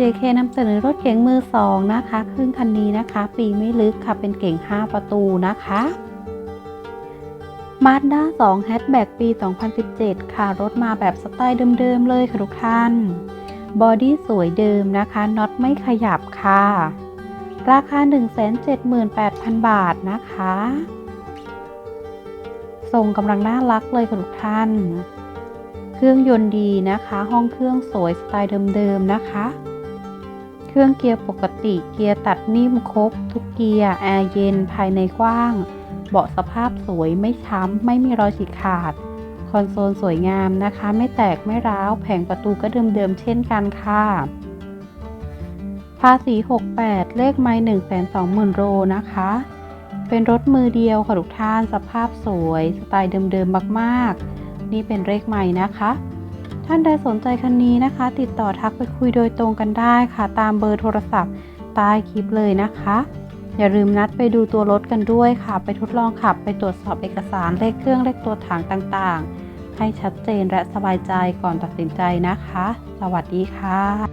JK นำเสนอรถเก๋งมือสองนะคะครึ่งคันนี้นะคะ ปีไม่ลึกค่ะเป็นเก๋ง 5 ประตูนะคะ Mazda 2 Hatchback ปี 2017 ค่ะ รถมาแบบสไตล์เดิม ๆ เลยค่ะทุกท่าน บอดี้สวยเดิมนะคะน็อตไม่ขยับค่ะ ราคา 178,000 บาทนะคะ ทรงกำลังน่ารักเลยค่ะทุกท่าน เครื่องยนต์ดีนะคะ ห้องเครื่องสวยสไตล์เดิม ๆ นะคะ เครื่องเกียร์ปกติเกียร์ตัดนิ่มครบ ทุกเกียร์แอร์เย็นภายในกว้าง เบาะสภาพสวยไม่ช้ำ ไม่มีรอยฉีกขาด คอนโซลสวยงามนะคะ ไม่แตกไม่ร้าว แผงประตูก็เดิมๆเช่นกันค่ะ ภาษี 68 เลขไม้120,000โลนะคะ เป็นรถมือเดียวค่ะทุกท่านสภาพสวย สไตล์เดิมๆมากๆ นี่เป็นเลขใหม่นะคะ ท่านใดสนใจคันนี้นะคะ ติดต่อทักไปคุยโดยตรงกันได้ค่ะ ตามเบอร์โทรศัพท์ใต้คลิปเลยนะคะ อย่าลืมนัดไปดูตัวรถกันด้วยค่ะ ไปทดลองขับไปตรวจสอบเอกสารเลขเครื่องเลขตัวถังต่างๆ ให้ชัดเจนและสบายใจก่อนตัดสินใจนะคะ สวัสดีค่ะ